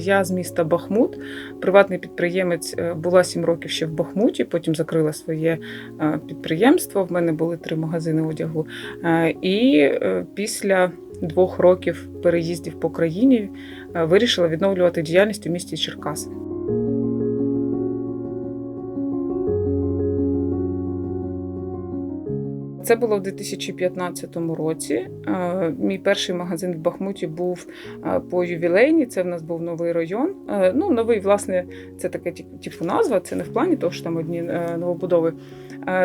Я з міста Бахмут, приватний підприємець е, була 7 років ще в Бахмуті, потім закрила своє е, підприємство. В мене були три магазини одягу. Е, І після двох років переїздів по країні вирішила відновлювати діяльність у місті Черкаси. Це було в 2015 році. Е, Мій перший магазин в Бахмуті був е, по ювілейній. Це в нас був новий район. Е, Ну, новий, власне, це таке ті- типу назва. Це не в плані того, що там одні новобудови.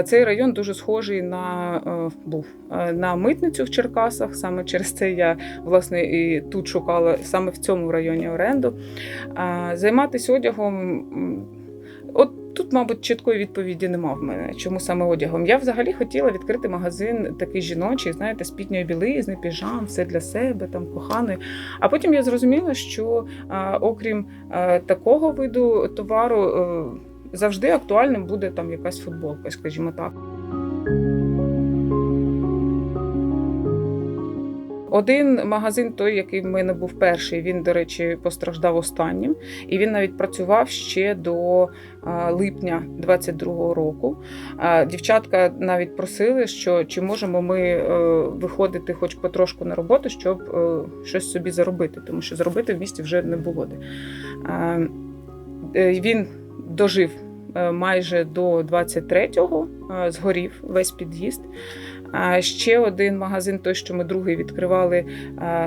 Цей район дуже схожий на був на митницю в Черкасах. Саме через це я власне і тут шукала саме в цьому районі оренду. Займатися одягом. Тут, мабуть, чіткої відповіді нема в мене. Чому саме одягом? Я взагалі хотіла відкрити магазин такий жіночий, знаєте, з білизни, піжам, все для себе, там коханої. А потім я зрозуміла, що а, окрім а, такого виду товару, а, завжди актуальним буде там якась футболка, скажімо так. Один магазин, той, який в мене був перший, він, до речі, постраждав останнім, і він навіть працював ще до липня 22-го року. Дівчатка навіть просили, що чи можемо ми е, виходити хоч потрошку на роботу, щоб е, щось собі заробити, тому що заробити в місті вже не було де. Е, Він дожив майже до 23-го, е, згорів весь під'їзд. Ще один магазин, той, що ми другий відкривали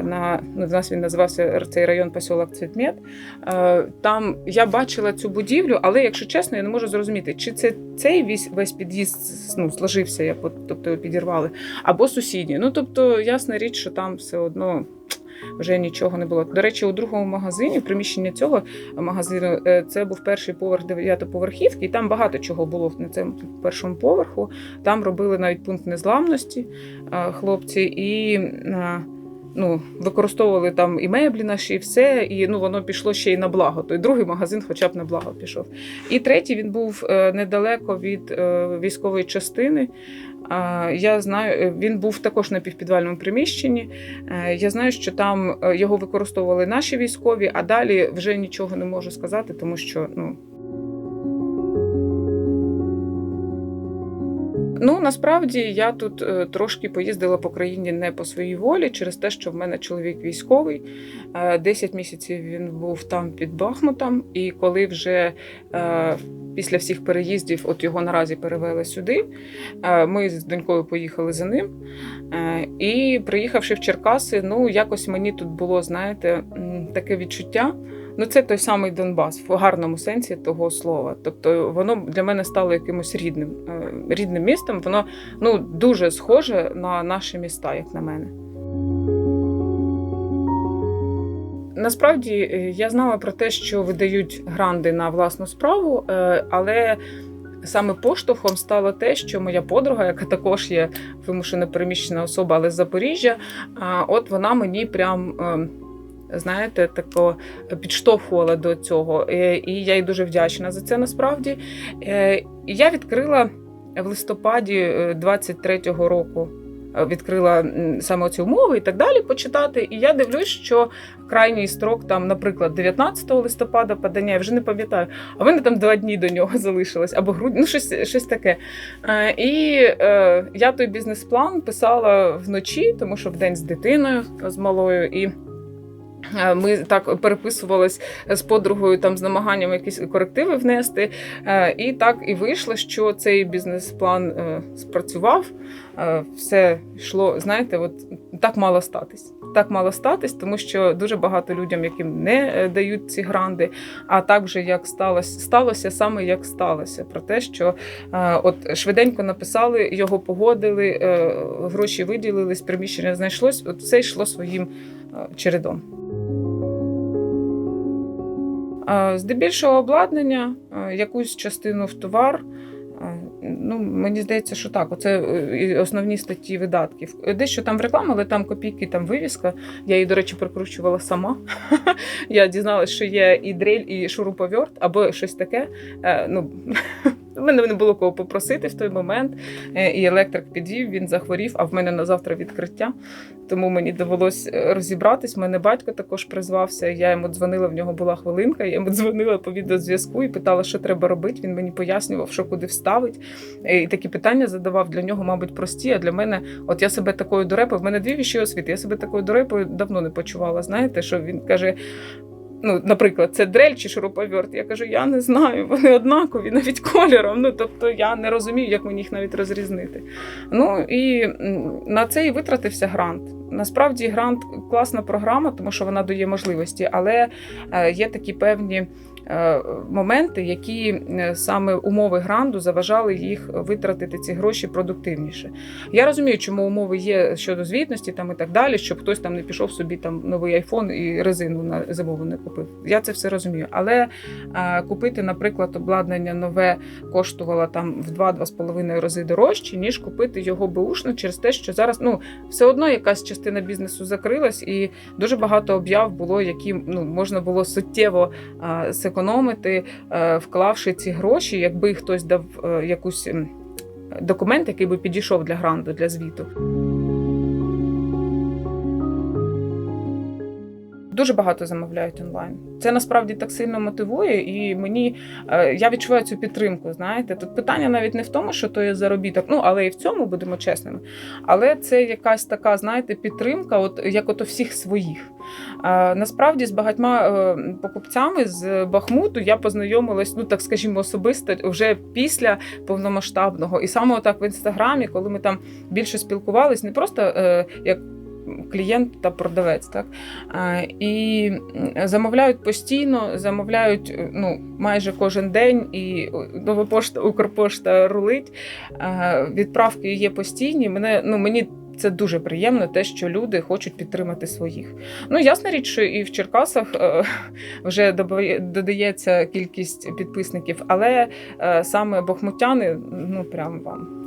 на ну, в нас він називався цей район посілок Цвітмет. Там я бачила цю будівлю, але якщо чесно, я не можу зрозуміти, чи це цей весь, весь під'їзд ну, сложився, як тобто підірвали, або сусідні. Ну тобто, ясна річ, що там все одно. Вже нічого не було. До речі, у другому магазині, приміщення цього магазину, е, це був перший поверх дев'ятоповерхівки, і там багато чого було на цьому першому поверху. Там робили навіть пункт незламності е, хлопці, і е, ну, використовували там і меблі наші, і все. І ну, воно пішло ще й на благо. Той другий магазин, хоча б на благо пішов. І третій він був е, недалеко від е, військової частини. Я знаю, е, він був також на півпідвальному приміщенні. Я знаю, що там його використовували наші військові, а далі вже нічого не можу сказати, тому що ну. Ну насправді я тут е, трошки поїздила по країні не по своїй волі, через те, що в мене чоловік військовий. Е, 10 місяців він був там під Бахмутом, і коли вже е, після всіх переїздів, от його наразі перевели сюди, е, ми з донькою поїхали за ним. Е, І приїхавши в Черкаси, ну якось мені тут було, знаєте, таке відчуття. Ну, це той самий Донбас в гарному сенсі того слова. Тобто воно для мене стало якимось рідним, е, рідним містом. Воно ну дуже схоже на наші міста, як на мене. Насправді е, я знала про те, що видають гранди на власну справу, е, але саме поштовхом стало те, що моя подруга, яка також є вимушена переміщена особа, але з Запоріжжя, от вона мені прям. Знаєте, тако підштовхувала до цього, Е, і я їй дуже вдячна за це насправді. Е, я відкрила в листопаді е, 23-го року. е, Відкрила саме ці умови і так далі почитати. І я дивлюсь, що крайній строк, там, наприклад, 19 листопада подання, я вже не пам'ятаю, а в мене там два дні до нього залишилось, або грудні, ну щось, щось таке. І е, я той бізнес-план писала вночі, тому що вдень з дитиною з малою. І Ми так переписувались з подругою там з намаганням якісь корективи внести. Е, І так і вийшло, що цей бізнес-план е, спрацював. Е, Все йшло, знаєте, от так мало статись. Так мало статись, тому що дуже багато людям, яким не е, дають ці гранди, а так вже як сталося, сталося саме як сталося. Про те, що е, от швиденько написали, його погодили, е, гроші виділились, приміщення знайшлось. От все йшло своїм е, чередом. Здебільшого обладнання, якусь частину в товар. Ну, мені здається, що так. Оце е, основні статті видатків. Дещо там в рекламу, але там копійки, там вивіска. Я її, до речі, прикручувала сама. Я дізналася, що є і дрель, і шуруповерт, або щось таке. Е, Ну, У мене не було кого попросити в той момент. Е, І електрик підвів, він захворів, а в мене на завтра відкриття. Тому мені довелось е, розібратись. У мене батько також призвався. Я йому дзвонила, в нього була хвилинка. Я йому дзвонила по відеозв'язку і питала, що треба робити. Він мені пояснював, що куди вставить. Е, І такі питання задавав для нього, мабуть, прості. А для мене, от я себе такою дурепою, в мене дві віщі освіти. Я себе такою дурепою давно не почувала. Знаєте, що він каже. Ну, наприклад, це дрель чи шуруповерт. Я кажу, я не знаю, вони однакові, навіть кольором. Ну тобто я не розумію, як мені їх навіть розрізнити. Ну і на це і витратився грант. Насправді грант класна програма, тому що вона дає можливості, але е, є такі певні моменти, які е, саме умови гранту заважали їх витратити ці гроші продуктивніше. Я розумію, чому умови є щодо звітності там і так далі, щоб хтось там не пішов собі там новий айфон і резину на зимову не купив. Я це все розумію. Але е, купити, наприклад, обладнання нове коштувало там в 2-2,5 рази дорожче, ніж купити його беушно через те, що зараз ну все одно якась частина бізнесу закрилась, і дуже багато об'яв було, які ну можна було суттєво е, зекономити, е, вклавши ці гроші, якби хтось дав е, якусь. Документ, який би підійшов для гранту, для звіту. Дуже багато замовляють онлайн. Це насправді так сильно мотивує, і мені е, я відчуваю цю підтримку. Знаєте, тут питання навіть не в тому, що то є заробіток, ну але і в цьому будемо чесними. Але це якась така, знаєте, підтримка, от як от у всіх своїх. Насправді з багатьма е, покупцями з Бахмуту я познайомилась, ну так скажімо, особисто вже після повномасштабного. І саме отак в інстаграмі, коли ми там більше спілкувались, не просто е, як. Клієнт та продавець, так і замовляють постійно, замовляють е, ну майже кожен день, і нова пошта, Укрпошта рулить. Відправки є постійні. Мене ну мені це дуже приємно, те, що люди хочуть підтримати своїх. Ну ясна річ, що і в Черкасах е, вже додається кількість підписників, але е, саме бахмутяни, ну прям вам.